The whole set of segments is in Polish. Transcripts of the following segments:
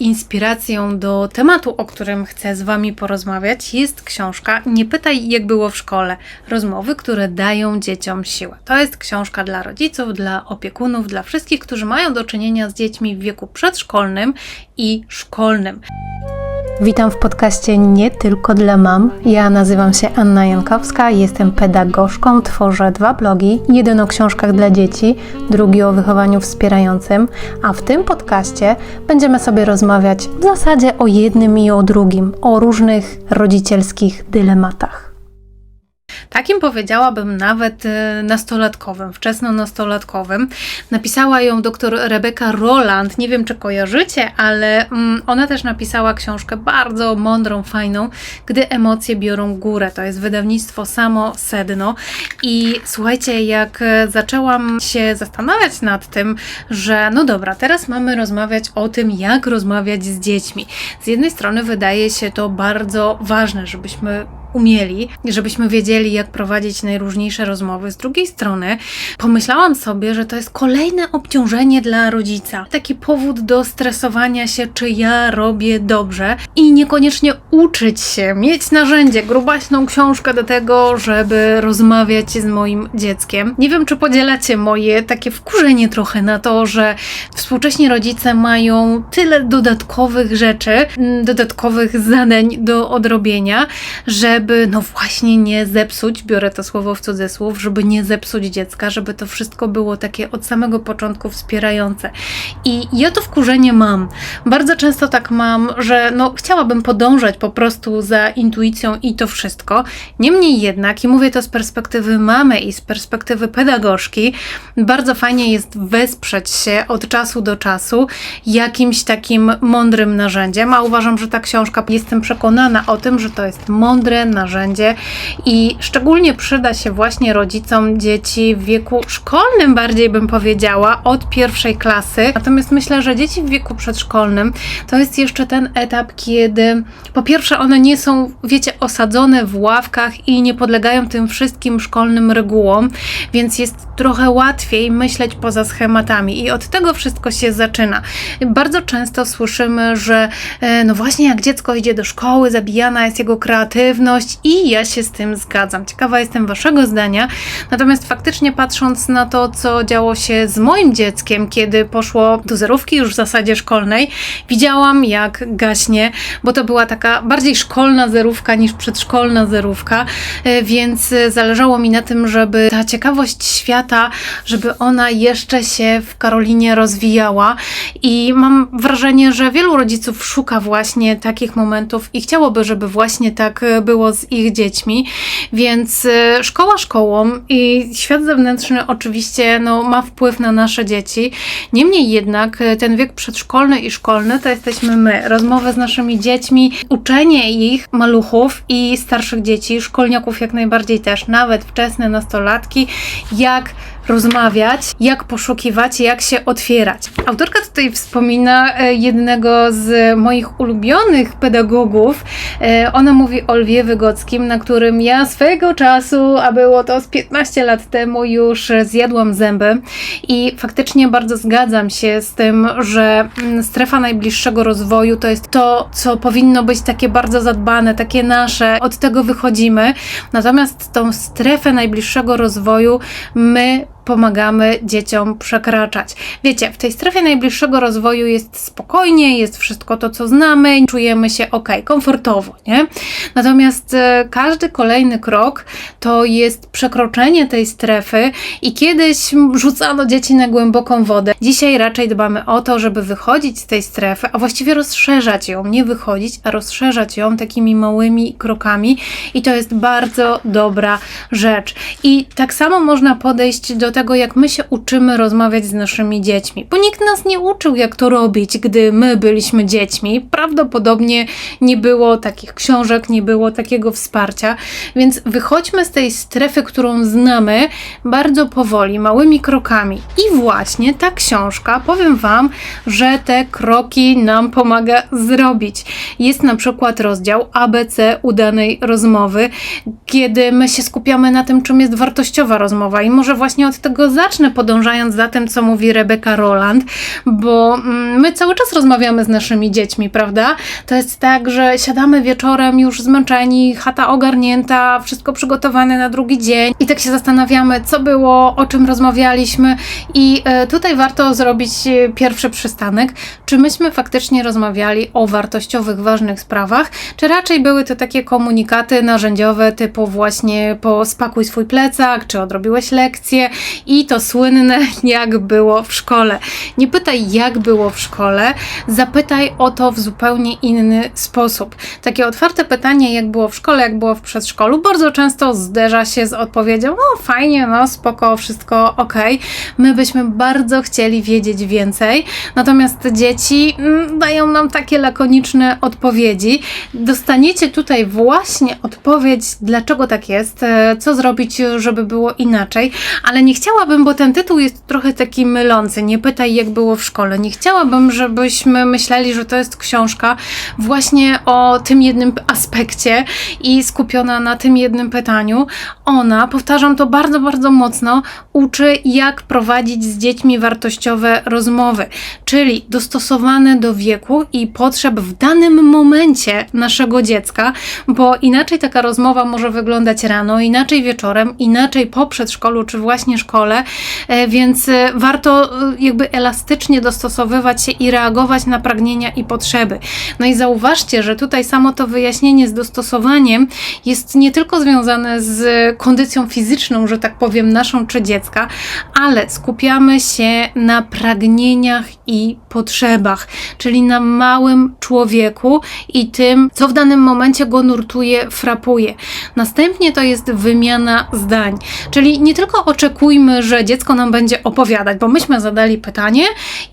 Inspiracją do tematu, o którym chcę z Wami porozmawiać, jest książka Nie pytaj, jak było w szkole. Rozmowy, które dają dzieciom siłę. To jest książka dla rodziców, dla opiekunów, dla wszystkich, którzy mają do czynienia z dziećmi w wieku przedszkolnym i szkolnym. Witam w podcaście Nie tylko dla mam. Ja nazywam się Anna Jankowska, jestem pedagogzką, tworzę dwa blogi. Jeden o książkach dla dzieci, drugi o wychowaniu wspierającym, a w tym podcaście będziemy sobie rozmawiać w zasadzie o jednym i o drugim, o różnych rodzicielskich dylematach. Takim powiedziałabym nawet e, nastolatkowym, wczesno-nastolatkowym. Napisała ją dr Rebeka Roland. Nie wiem, czy kojarzycie, ale mm, ona też napisała książkę bardzo mądrą, fajną, gdy emocje biorą górę. To jest wydawnictwo Samo Sedno. I słuchajcie, jak e, zaczęłam się zastanawiać nad tym, że no dobra, teraz mamy rozmawiać o tym, jak rozmawiać z dziećmi. Z jednej strony wydaje się to bardzo ważne, żebyśmy umieli, żebyśmy wiedzieli, jak prowadzić najróżniejsze rozmowy. Z drugiej strony, pomyślałam sobie, że to jest kolejne obciążenie dla rodzica. Taki powód do stresowania się, czy ja robię dobrze i niekoniecznie uczyć się, mieć narzędzie, grubaśną książkę do tego, żeby rozmawiać z moim dzieckiem. Nie wiem, czy podzielacie moje takie wkurzenie trochę na to, że współcześni rodzice mają tyle dodatkowych rzeczy, dodatkowych zadań do odrobienia, że żeby no właśnie nie zepsuć, biorę to słowo w cudzysłów, żeby nie zepsuć dziecka, żeby to wszystko było takie od samego początku wspierające. I ja to wkurzenie mam. Bardzo często tak mam, że no chciałabym podążać po prostu za intuicją i to wszystko. Niemniej jednak, i mówię to z perspektywy mamy i z perspektywy pedagogzki, bardzo fajnie jest wesprzeć się od czasu do czasu jakimś takim mądrym narzędziem, a uważam, że ta książka, jestem przekonana o tym, że to jest mądre narzędzie i szczególnie przyda się właśnie rodzicom dzieci w wieku szkolnym, bardziej bym powiedziała, od pierwszej klasy. Natomiast myślę, że dzieci w wieku przedszkolnym to jest jeszcze ten etap, kiedy po pierwsze one nie są, wiecie, osadzone w ławkach i nie podlegają tym wszystkim szkolnym regułom, więc jest trochę łatwiej myśleć poza schematami i od tego wszystko się zaczyna. Bardzo często słyszymy, że e, no właśnie jak dziecko idzie do szkoły, zabijana jest jego kreatywność, i ja się z tym zgadzam. Ciekawa jestem Waszego zdania. Natomiast faktycznie patrząc na to, co działo się z moim dzieckiem, kiedy poszło do zerówki już w zasadzie szkolnej, widziałam jak gaśnie, bo to była taka bardziej szkolna zerówka niż przedszkolna zerówka, e, więc zależało mi na tym, żeby ta ciekawość świata, żeby ona jeszcze się w Karolinie rozwijała i mam wrażenie, że wielu rodziców szuka właśnie takich momentów i chciałoby, żeby właśnie tak było z ich dziećmi, więc y, szkoła szkołą i świat zewnętrzny oczywiście no, ma wpływ na nasze dzieci. Niemniej jednak y, ten wiek przedszkolny i szkolny to jesteśmy my. Rozmowy z naszymi dziećmi, uczenie ich, maluchów i starszych dzieci, szkolniaków jak najbardziej też, nawet wczesne nastolatki, jak rozmawiać, jak poszukiwać, jak się otwierać. Autorka tutaj wspomina e, jednego z moich ulubionych pedagogów. Ona mówi o Lwie Wygockim, na którym ja swego czasu, a było to z 15 lat temu, już zjadłam zęby i faktycznie bardzo zgadzam się z tym, że mm, strefa najbliższego rozwoju to jest to, co powinno być takie bardzo zadbane, takie nasze, od tego wychodzimy. Natomiast tą strefę najbliższego rozwoju my pomagamy dzieciom przekraczać. Wiecie, w tej strefie najbliższego rozwoju jest spokojnie, jest wszystko to, co znamy, czujemy się ok, komfortowo, nie? Natomiast e, każdy kolejny krok to jest przekroczenie tej strefy i kiedyś rzucano dzieci na głęboką wodę. Dzisiaj raczej dbamy o to, żeby wychodzić z tej strefy, a właściwie rozszerzać ją, nie wychodzić, a rozszerzać ją takimi małymi krokami i to jest bardzo dobra rzecz. I tak samo można podejść do tego, tego, jak my się uczymy rozmawiać z naszymi dziećmi, bo nikt nas nie uczył, jak to robić, gdy my byliśmy dziećmi. Prawdopodobnie nie było takich książek, nie było takiego wsparcia, więc wychodźmy z tej strefy, którą znamy, bardzo powoli, małymi krokami. I właśnie ta książka, powiem Wam, że te kroki nam pomaga zrobić. jest na przykład rozdział ABC udanej rozmowy, kiedy my się skupiamy na tym, czym jest wartościowa rozmowa. I może właśnie od tego zacznę, podążając za tym, co mówi Rebeka Roland, bo mm, my cały czas rozmawiamy z naszymi dziećmi, prawda? To jest tak, że siadamy wieczorem już zmęczeni, chata ogarnięta, wszystko przygotowane na drugi dzień i tak się zastanawiamy, co było, o czym rozmawialiśmy i e, tutaj warto zrobić e, pierwszy przystanek, czy myśmy faktycznie rozmawiali o wartościowych, ważnych sprawach, czy raczej były to takie komunikaty narzędziowe typu właśnie po spakuj swój plecak, czy odrobiłeś lekcję i to słynne jak było w szkole. Nie pytaj jak było w szkole, zapytaj o to w zupełnie inny sposób. Takie otwarte pytanie jak było w szkole, jak było w przedszkolu, bardzo często zderza się z odpowiedzią, no fajnie, no spoko, wszystko ok. My byśmy bardzo chcieli wiedzieć więcej, natomiast dzieci mm, dają nam takie lakoniczne odpowiedzi. Dostaniecie tutaj właśnie odpowiedź, dlaczego tak jest, e, co zrobić, żeby było inaczej, ale nie chciałabym, bo ten tytuł jest trochę taki mylący. Nie pytaj, jak było w szkole. Nie chciałabym, żebyśmy myśleli, że to jest książka właśnie o tym jednym aspekcie i skupiona na tym jednym pytaniu. Ona, powtarzam to bardzo, bardzo mocno, uczy, jak prowadzić z dziećmi wartościowe rozmowy, czyli dostosowane do wieku i potrzeb w danym momencie naszego dziecka, bo inaczej taka rozmowa może wyglądać rano, inaczej wieczorem, inaczej po przedszkolu czy właśnie szkole, e, więc e, warto e, jakby elastycznie dostosowywać się i reagować na pragnienia i potrzeby. No i zauważcie, że tutaj samo to wyjaśnienie z dostosowaniem jest nie tylko związane z kondycją fizyczną, że tak powiem, naszą czy dziecka, ale skupiamy się na pragnieniach i potrzebach, czyli na małym człowieku i tym, co w danym momencie go nurtuje, frapuje. Następnie to jest wymiana zdań, czyli nie tylko oczekujmy, że dziecko nam będzie opowiadać, bo myśmy zadali pytanie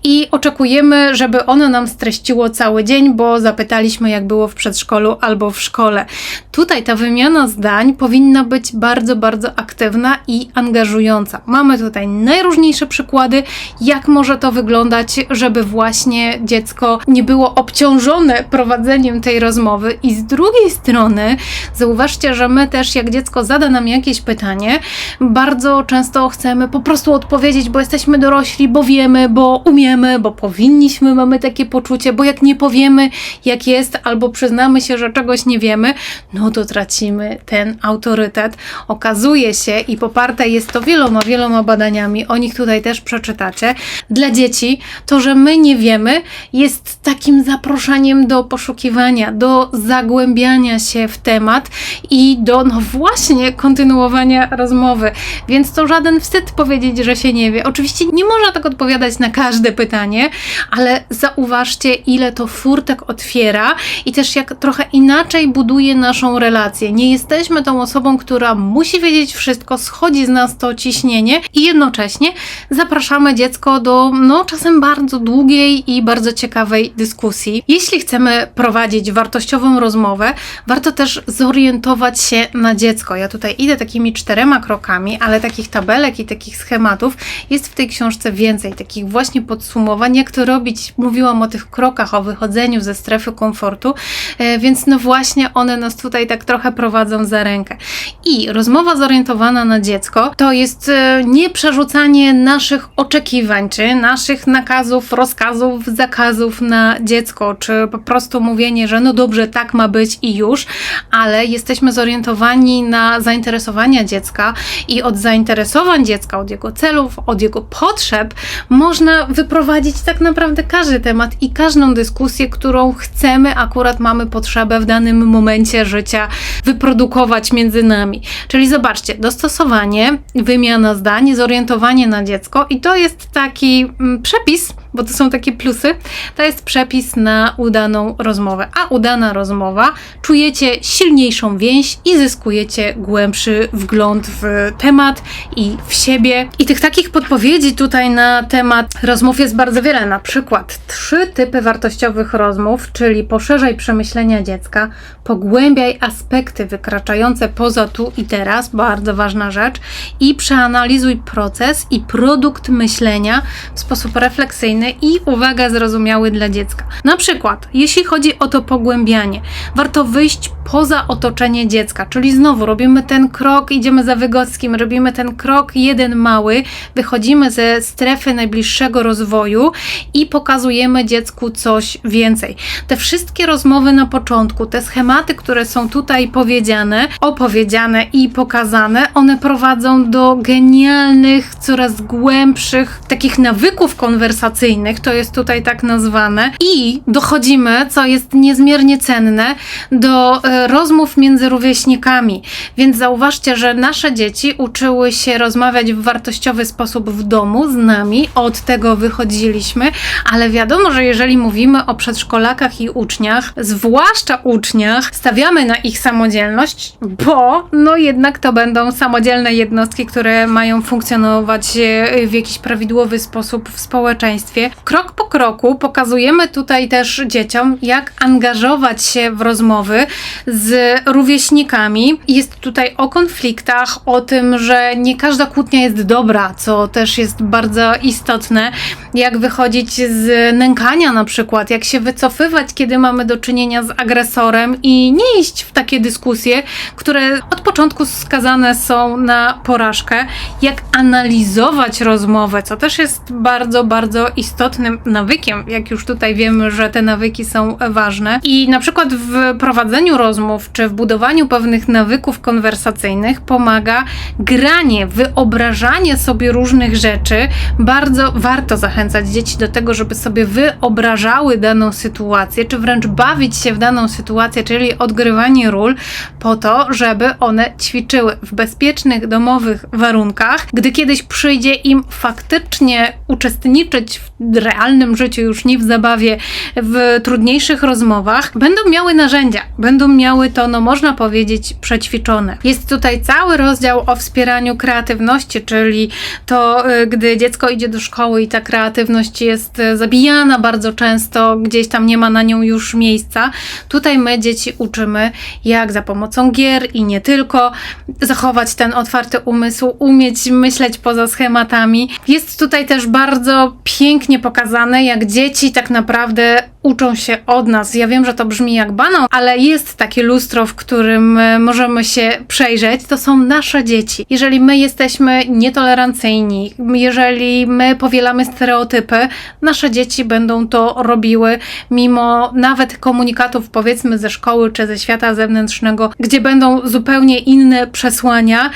i oczekujemy, żeby ono nam streściło cały dzień, bo zapytaliśmy, jak było w przedszkolu albo w szkole. Tutaj ta wymiana zdań powinna być bardzo, bardzo aktywna i angażująca. Mamy tutaj najróżniejsze przykłady, jak może to wyglądać, żeby właśnie dziecko nie było obciążone prowadzeniem tej rozmowy. I z drugiej strony, zauważcie, że my też, jak dziecko zada nam jakieś pytanie, bardzo często chcemy po prostu odpowiedzieć, bo jesteśmy dorośli, bo wiemy, bo umiemy, bo powinniśmy, mamy takie poczucie, bo jak nie powiemy, jak jest, albo przyznamy się, że czegoś nie wiemy, no to tracimy ten autorytet. Okazuje się i poparte jest to wieloma, wieloma badaniami, o nich tutaj też przeczytacie. Dla dzieci to, że my nie wiemy, jest takim zaproszeniem do poszukiwania, do zagłębiania się w temat i do, no właśnie, kontynuowania rozmowy. Więc to żaden wstyd powiedzieć, że się nie wie. Oczywiście nie można tak odpowiadać na każde pytanie, ale zauważcie, ile to furtek otwiera i też jak trochę inaczej buduje naszą relację. Nie jesteśmy tą osobą, która musi wiedzieć wszystko, schodzi z nas to ciśnienie i jednocześnie zapraszamy dziecko do, no, czasem bardzo długiej i bardzo ciekawej dyskusji. Jeśli chcemy prowadzić wartościową rozmowę, warto też zorientować się na dziecko. Ja tutaj idę takimi czterema krokami, ale takich tabelek i takich schematów jest w tej książce więcej, takich właśnie podsumowań, jak to robić. Mówiłam o tych krokach, o wychodzeniu ze strefy komfortu, e, więc no właśnie one nas tutaj tak trochę prowadzą za rękę. I rozmowa zorientowana na dziecko to jest e, nie przerzucanie naszych oczekiwań, czy naszych nakazów, rozkazów, zakazów na dziecko, czy po prostu mówienie, że no dobrze, tak ma być i już, ale jesteśmy zorientowani na zainteresowania dziecka i od zainteresowań dziecka, od jego celów, od jego potrzeb można wyprowadzić tak naprawdę każdy temat i każdą dyskusję, którą chcemy, akurat mamy potrzebę w danym momencie życia wyprodukować między nami. Czyli zobaczcie, dostosowanie, wymiana zdań, zorientowanie na dziecko i to jest taki mm, przepis, bo to są takie plusy, to jest przepis na udaną rozmowę. A udana rozmowa, czujecie silniejszą więź i zyskujecie głębszy wgląd w temat i w siebie. I tych takich podpowiedzi tutaj na temat rozmów jest bardzo wiele. Na przykład trzy typy wartościowych rozmów, czyli poszerzaj przemyślenia dziecka, pogłębiaj aspekty wykraczające poza tu i teraz, bardzo ważna rzecz, i przeanalizuj proces i produkt myślenia w sposób refleksyjny i uwaga, zrozumiały dla dziecka. Na przykład, jeśli chodzi o to pogłębianie, warto wyjść poza otoczenie dziecka, czyli znowu robimy ten krok, idziemy za Wygockim, robimy ten krok jeden mały, wychodzimy ze strefy najbliższego rozwoju i pokazujemy dziecku coś więcej. Te wszystkie rozmowy na początku, te schematy, które są tutaj powiedziane, opowiedziane i pokazane, one prowadzą do genialnych, coraz głębszych takich nawyków konwersacyjnych, to jest tutaj tak nazwane, i dochodzimy, co jest niezmiernie cenne, do e, rozmów między rówieśnikami. Więc zauważcie, że nasze dzieci uczyły się rozmawiać w wartościowy sposób w domu z nami, od tego wychodziliśmy, ale wiadomo, że jeżeli mówimy o przedszkolakach i uczniach, zwłaszcza uczniach, stawiamy na ich samodzielność, bo no jednak to będą samodzielne jednostki, które mają funkcjonować e, w jakiś prawidłowy sposób w społeczeństwie. Krok po kroku pokazujemy tutaj też dzieciom, jak angażować się w rozmowy z rówieśnikami. Jest tutaj o konfliktach, o tym, że nie każda kłótnia jest dobra, co też jest bardzo istotne. Jak wychodzić z nękania na przykład, jak się wycofywać, kiedy mamy do czynienia z agresorem i nie iść w takie dyskusje, które od początku skazane są na porażkę. Jak analizować rozmowę, co też jest bardzo, bardzo istotnym nawykiem, jak już tutaj wiemy, że te nawyki są ważne. I na przykład w prowadzeniu rozmów, czy w budowaniu pewnych nawyków konwersacyjnych pomaga granie, wyobrażanie sobie różnych rzeczy. Bardzo warto zachęcać dzieci do tego, żeby sobie wyobrażały daną sytuację, czy wręcz bawić się w daną sytuację, czyli odgrywanie ról, po to, żeby one ćwiczyły w bezpiecznych, domowych warunkach. Gdy kiedyś przyjdzie im faktycznie uczestniczyć w realnym życiu, już nie w zabawie, w trudniejszych rozmowach, będą miały narzędzia, będą miały to, no można powiedzieć, przećwiczone. Jest tutaj cały rozdział o wspieraniu kreatywności, czyli to, y, gdy dziecko idzie do szkoły i ta kreatywność jest y, zabijana bardzo często, gdzieś tam nie ma na nią już miejsca. Tutaj my dzieci uczymy, jak za pomocą gier i nie tylko zachować ten otwarty umysł, umieć myśleć poza schematami. Jest tutaj też bardzo pięknie pokazane, jak dzieci tak naprawdę uczą się od nas. Ja wiem, że to brzmi jak banał, ale jest takie lustro, w którym e, możemy się przejrzeć. To są nasze dzieci. Jeżeli my jesteśmy nietolerancyjni, jeżeli my powielamy stereotypy, nasze dzieci będą to robiły, mimo nawet komunikatów, powiedzmy, ze szkoły czy ze świata zewnętrznego, gdzie będą zupełnie inne przesłania.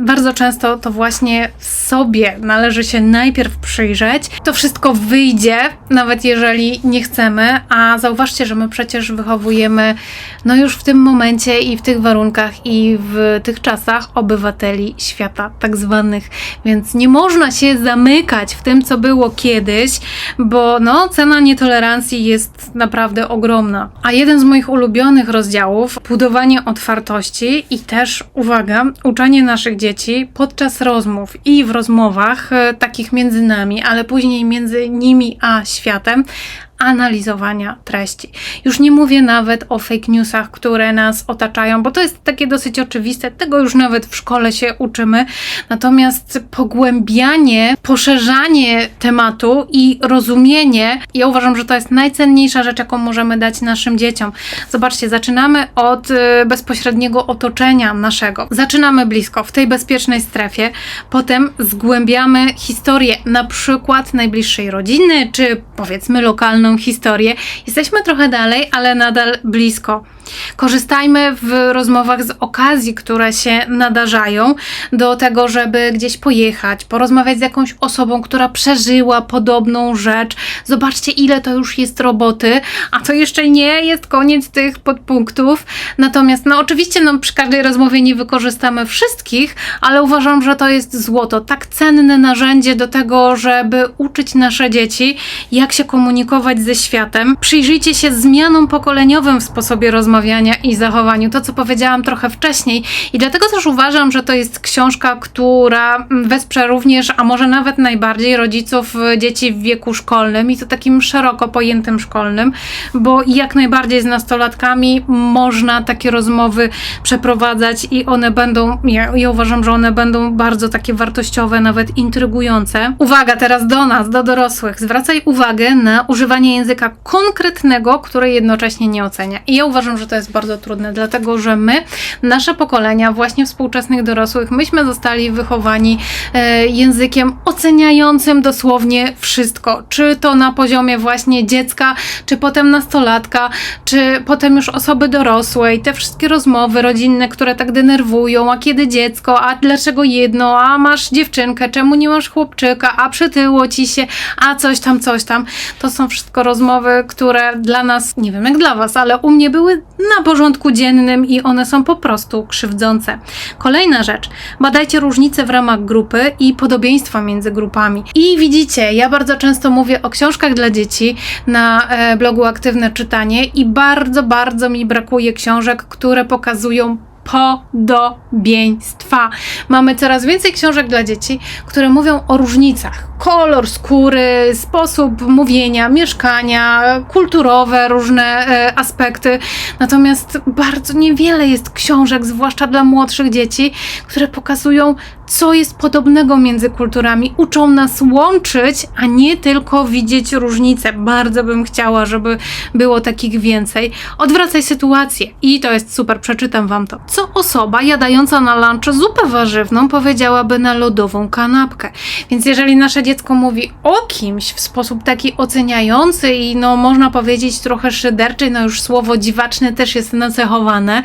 Bardzo często to właśnie sobie należy się najpierw przyjrzeć. To wszystko wyjdzie, nawet jeżeli nie chcemy, a zauważcie, że my przecież wychowujemy no już w tym momencie i w tych warunkach i w tych czasach obywateli świata tak zwanych, więc nie można się zamykać w tym, co było kiedyś, bo no cena nietolerancji jest naprawdę ogromna. A jeden z moich ulubionych rozdziałów, budowanie otwartości i też, uwaga, uczenie naszych dzieci podczas rozmów i w rozmowach e, takich między nami, ale później między nimi a światem, analizowania treści. Już nie mówię nawet o fake newsach, które nas otaczają, bo to jest takie dosyć oczywiste, tego już nawet w szkole się uczymy. Natomiast pogłębianie, poszerzanie tematu i rozumienie, ja uważam, że to jest najcenniejsza rzecz, jaką możemy dać naszym dzieciom. Zobaczcie, zaczynamy od y, bezpośredniego otoczenia naszego. Zaczynamy blisko, w tej bezpiecznej strefie, potem zgłębiamy historię, na przykład najbliższej rodziny, czy powiedzmy historię. Jesteśmy trochę dalej, ale nadal blisko. Korzystajmy w rozmowach z okazji, które się nadarzają, do tego, żeby gdzieś pojechać, porozmawiać z jakąś osobą, która przeżyła podobną rzecz. Zobaczcie, ile to już jest roboty, a to jeszcze nie jest koniec tych podpunktów. Natomiast, no oczywiście, no, przy każdej rozmowie nie wykorzystamy wszystkich, ale uważam, że to jest złoto, tak cenne narzędzie do tego, żeby uczyć nasze dzieci, jak się komunikować ze światem. Przyjrzyjcie się zmianom pokoleniowym w sposobie rozmawiania rozmawiania i zachowaniu. To, co powiedziałam trochę wcześniej. I dlatego też uważam, że to jest książka, która wesprze również, a może nawet najbardziej rodziców dzieci w wieku szkolnym i to takim szeroko pojętym szkolnym, bo jak najbardziej z nastolatkami można takie rozmowy przeprowadzać i one będą, ja, ja uważam, że one będą bardzo takie wartościowe, nawet intrygujące. Uwaga teraz do nas, do dorosłych. Zwracaj uwagę na używanie języka konkretnego, które jednocześnie nie ocenia. I ja uważam, że to jest bardzo trudne, dlatego że my, nasze pokolenia, właśnie współczesnych dorosłych, myśmy zostali wychowani e, językiem oceniającym dosłownie wszystko. Czy to na poziomie właśnie dziecka, czy potem nastolatka, czy potem już osoby dorosłej. Te wszystkie rozmowy rodzinne, które tak denerwują, a kiedy dziecko, a dlaczego jedno, a masz dziewczynkę, czemu nie masz chłopczyka, a przytyło ci się, a coś tam, coś tam. To są wszystko rozmowy, które dla nas, nie wiem jak dla was, ale u mnie były na porządku dziennym i one są po prostu krzywdzące. Kolejna rzecz. Badajcie różnice w ramach grupy i podobieństwa między grupami. I widzicie, ja bardzo często mówię o książkach dla dzieci na e, blogu Aktywne Czytanie i bardzo, bardzo mi brakuje książek, które pokazują podobieństwa. Mamy coraz więcej książek dla dzieci, które mówią o różnicach. Kolor skóry, sposób mówienia, mieszkania, kulturowe różne e, aspekty. Natomiast bardzo niewiele jest książek, zwłaszcza dla młodszych dzieci, które pokazują, co jest podobnego między kulturami. Uczą nas łączyć, a nie tylko widzieć różnice. Bardzo bym chciała, żeby było takich więcej. Odwracaj sytuację. I to jest super, przeczytam wam to. Co osoba jadająca na lunch zupę warzywną powiedziałaby na lodową kanapkę? Więc jeżeli nasze dziecko mówi o kimś w sposób taki oceniający i no można powiedzieć trochę szyderczy, no już słowo dziwaczne też jest nacechowane,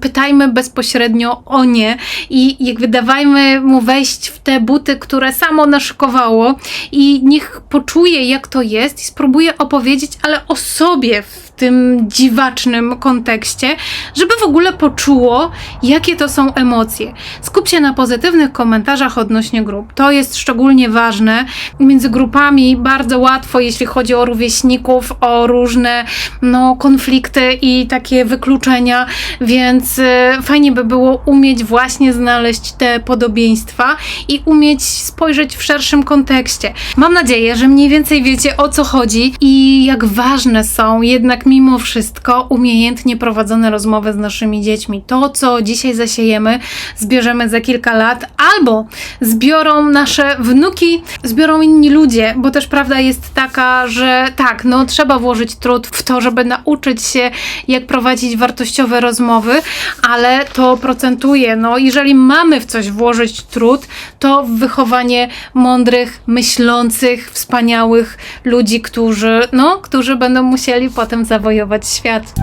pytajmy bezpośrednio o nie i jakby dawajmy mu wejść w te buty, które samo naszykowało i niech poczuje jak to jest i spróbuje opowiedzieć, ale o sobie w tym dziwacznym kontekście, żeby w ogóle poczuło, jakie to są emocje. Skup się na pozytywnych komentarzach odnośnie grup. To jest szczególnie ważne. Między grupami bardzo łatwo, jeśli chodzi o rówieśników, o różne no, konflikty i takie wykluczenia, więc y, fajnie by było umieć właśnie znaleźć te podobieństwa i umieć spojrzeć w szerszym kontekście. Mam nadzieję, że mniej więcej wiecie o co chodzi i jak ważne są jednak mimo wszystko umiejętnie prowadzone rozmowy z naszymi dziećmi. To, co dzisiaj zasiejemy, zbierzemy za kilka lat, albo zbiorą nasze wnuki, zbiorą inni ludzie, bo też prawda jest taka, że tak, no trzeba włożyć trud w to, żeby nauczyć się, jak prowadzić wartościowe rozmowy, ale to procentuje. No, jeżeli mamy w coś włożyć trud, to w wychowanie mądrych, myślących, wspaniałych ludzi, którzy, no, którzy będą musieli potem zawojować świat.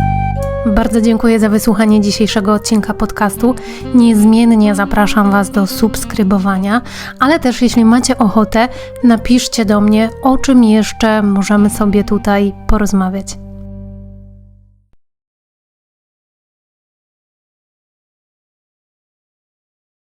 Bardzo dziękuję za wysłuchanie dzisiejszego odcinka podcastu. Niezmiennie zapraszam Was do subskrybowania, ale też jeśli macie ochotę, napiszcie do mnie, o czym jeszcze możemy sobie tutaj porozmawiać.